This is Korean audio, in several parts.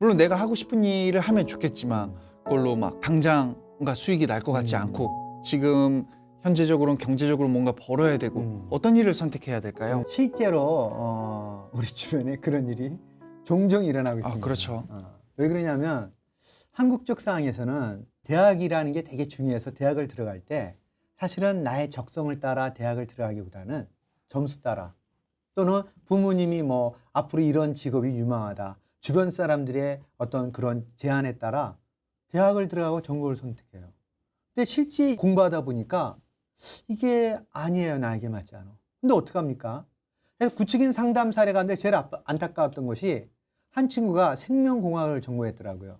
물론 내가 하고 싶은 일을 하면 좋겠지만 그걸로 막 당장 뭔가 수익이 날 것 같지 음. 않고 지금 현재적으로는 경제적으로 뭔가 벌어야 되고 음. 어떤 일을 선택해야 될까요? 실제로 어, 우리 주변에 그런 일이 종종 일어나고 아, 있습니다. 그렇죠. 어, 왜 그러냐면 한국적 상황에서는 대학이라는 게 되게 중요해서 대학을 들어갈 때 사실은 나의 적성을 따라 대학을 들어가기보다는 점수 따라 또는 부모님이 뭐 앞으로 이런 직업이 유망하다 주변 사람들의 어떤 그런 제안에 따라 대학을 들어가고 전공을 선택해요. 근데 실제 공부하다 보니까 이게 아니에요 나에게 맞지 않아. 근데 어떡합니까? 구체적인 상담 사례가 있는데 제일 안타까웠던 것이 한 친구가 생명공학을 전공했더라고요.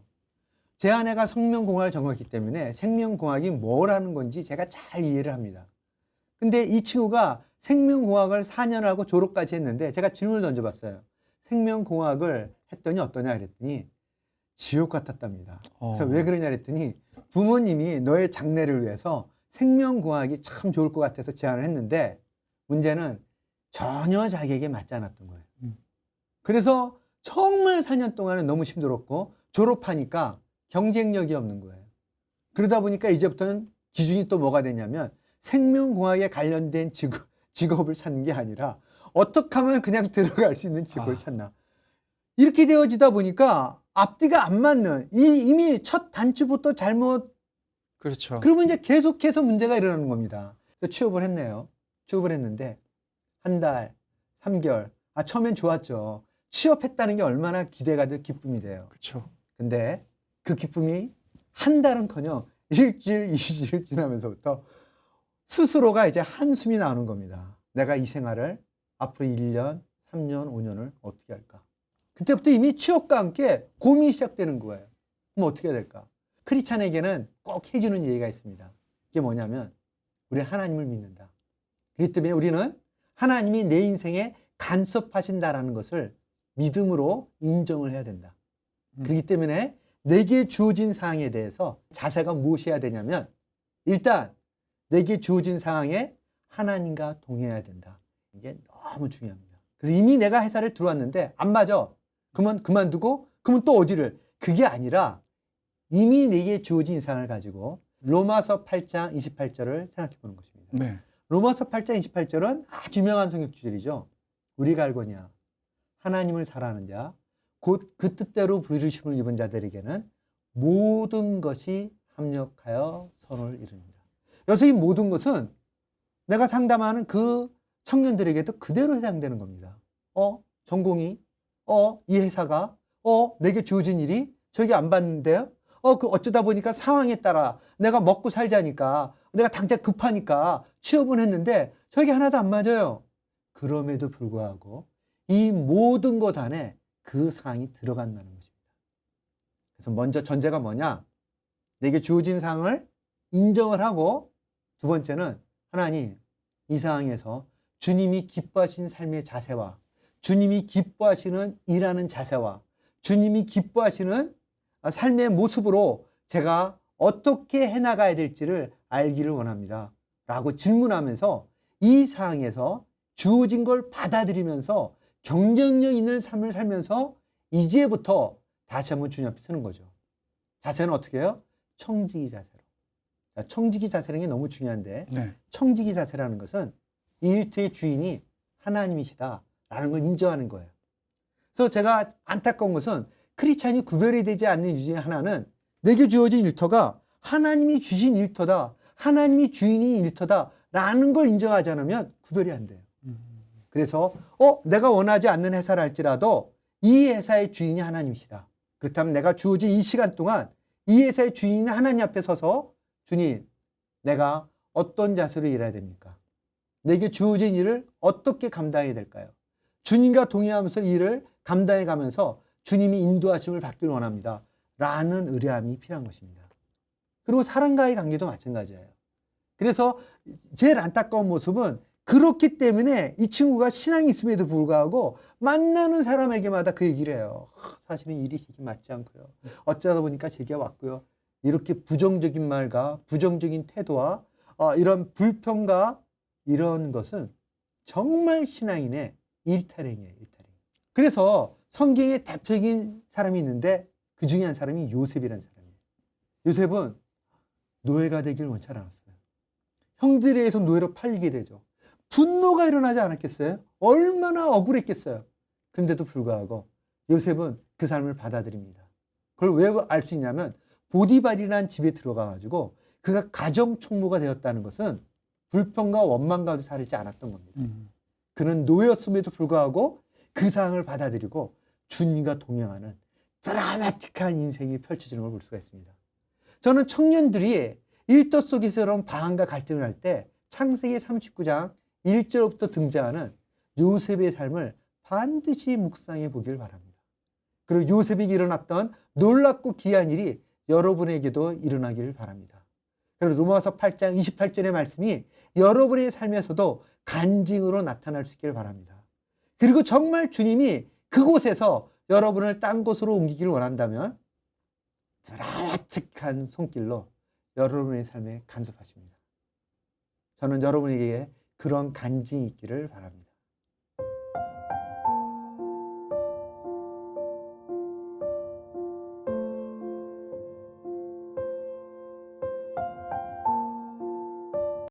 제 아내가 생명공학을 전공했기 때문에 생명공학이 뭘 하는 건지 제가 잘 이해를 합니다. 근데 이 친구가 생명공학을 4년을 하고 졸업까지 했는데 제가 질문을 던져봤어요. 생명공학을 했더니 어떠냐 그랬더니 지옥 같았답니다. 그래서 어. 왜 그러냐 그랬더니 부모님이 너의 장래를 위해서 생명공학이 참 좋을 것 같아서 제안을 했는데 문제는 전혀 자기에게 맞지 않았던 거예요. 음. 그래서 정말 4년 동안은 너무 힘들었고 졸업하니까 경쟁력이 없는 거예요. 그러다 보니까 이제부터는 기준이 또 뭐가 되냐면 생명공학에 관련된 직업, 직업을 찾는 게 아니라 어떻게 하면 그냥 들어갈 수 있는 직업을 아. 찾나. 이렇게 되어지다 보니까 앞뒤가 안 맞는 이, 이미 첫 단추부터 잘못 그렇죠. 그러면 이제 계속해서 문제가 일어나는 겁니다. 취업을 했네요. 취업을 했는데 한 달, 3개월. 아 처음엔 좋았죠. 취업했다는 게 얼마나 기대가 돼 기쁨이 돼요. 그렇죠. 근데 그 기쁨이 한 달은커녕 일주일, 이주일 지나면서부터 스스로가 이제 한숨이 나오는 겁니다. 내가 이 생활을 앞으로 1년, 3년, 5년을 어떻게 할까? 그때부터 이미 취업과 함께 고민이 시작되는 거예요. 그럼 어떻게 해야 될까? 크리찬에게는 꼭 해주는 얘기가 있습니다. 그게 뭐냐면 우리 하나님을 믿는다. 그렇기 때문에 우리는 하나님이 내 인생에 간섭하신다라는 것을 믿음으로 인정을 해야 된다. 음. 그렇기 때문에 내게 주어진 상황에 대해서 자세가 무엇이어야 되냐면 일단 내게 주어진 상황에 하나님과 동행해야 된다. 이게 너무 중요합니다. 그래서 이미 내가 회사를 들어왔는데 안 맞아. 그러면 그만두고 그러면 또 어디를? 그게 아니라 이미 내게 주어진 상황을 가지고 로마서 8장 28절을 생각해 보는 것입니다. 네. 로마서 8장 28절은 아주 유명한 성경 구절이죠. 우리가 알거냐 하나님을 사랑하는 자 곧 그 뜻대로 부르심을 입은 자들에게는 모든 것이 합력하여 선을 이룹니다. 여기서 이 모든 것은 내가 상담하는 그 청년들에게도 그대로 해당되는 겁니다. 어, 전공이, 어, 이 회사가, 어, 내게 주어진 일이 저게 안 받는데요? 어, 그 어쩌다 보니까 상황에 따라 내가 먹고 살자니까 내가 당장 급하니까 취업은 했는데 저게 하나도 안 맞아요. 그럼에도 불구하고 이 모든 것 안에 그 상황이 들어간다는 것입니다. 그래서 먼저 전제가 뭐냐? 내게 주어진 상황을 인정을 하고 두 번째는 하나님 이 상황에서 주님이 기뻐하신 삶의 자세와 주님이 기뻐하시는 일하는 자세와 주님이 기뻐하시는 삶의 모습으로 제가 어떻게 해나가야 될지를 알기를 원합니다. 라고 질문하면서 이 상황에서 주어진 걸 받아들이면서 경쟁력 있는 삶을 살면서 이제부터 다시 한번 주님 앞에 서는 거죠. 자세는 어떻게 해요? 청지기 자세로. 자, 청지기 자세라는 게 너무 중요한데 네. 청지기 자세라는 것은 이 일터의 주인이 하나님이시다라는 걸 인정하는 거예요. 그래서 제가 안타까운 것은 크리스찬이 구별이 되지 않는 이유 중에 하나는 내게 주어진 일터가 하나님이 주신 일터다. 하나님이 주인인 일터다라는 걸 인정하지 않으면 구별이 안 돼요. 그래서 어 내가 원하지 않는 회사를 할지라도 이 회사의 주인이 하나님이시다. 그렇다면 내가 주어진 이 시간 동안 이 회사의 주인이 하나님 앞에 서서 주님 내가 어떤 자세로 일해야 됩니까? 내게 주어진 일을 어떻게 감당해야 될까요? 주님과 동행하면서 이 일을 감당해 가면서 주님이 인도하심을 받기를 원합니다. 라는 의뢰함이 필요한 것입니다. 그리고 사람과의 관계도 마찬가지예요. 그래서 제일 안타까운 모습은 그렇기 때문에 이 친구가 신앙이 있음에도 불구하고 만나는 사람에게마다 그 얘기를 해요. 하, 사실은 일이 제게 맞지 않고요. 어쩌다 보니까 제게 왔고요. 이렇게 부정적인 말과 부정적인 태도와 어, 이런 불평과 이런 것은 정말 신앙인의 일탈행이에요. 일탈행. 그래서 성경의 대표적인 사람이 있는데 그 중에 한 사람이 요셉이라는 사람이에요. 요셉은 노예가 되길 원치 않았어요. 형들에 의해서 노예로 팔리게 되죠. 분노가 일어나지 않았겠어요? 얼마나 억울했겠어요. 그런데도 불구하고 요셉은 그 삶을 받아들입니다. 그걸 왜 알 수 있냐면 보디발이라는 집에 들어가 가지고 그가 가정 총무가 되었다는 것은 불평과 원망 가운데 살지 않았던 겁니다. 음. 그는 노예였음에도 불구하고 그 상황을 받아들이고 주님과 동행하는 드라마틱한 인생이 펼쳐지는 걸 볼 수가 있습니다. 저는 청년들이 일터 속에서 이런 방황과 갈등을 할 때 창세기 39장 1절부터 등장하는 요셉의 삶을 반드시 묵상해 보길 바랍니다. 그리고 요셉에게 일어났던 놀랍고 귀한 일이 여러분에게도 일어나기를 바랍니다. 그리고 로마서 8장 28절의 말씀이 여러분의 삶에서도 간증으로 나타날 수 있기를 바랍니다. 그리고 정말 주님이 그곳에서 여러분을 딴 곳으로 옮기기를 원한다면 드라마틱한 손길로 여러분의 삶에 간섭하십니다. 저는 여러분에게 그런 간증이 있기를 바랍니다.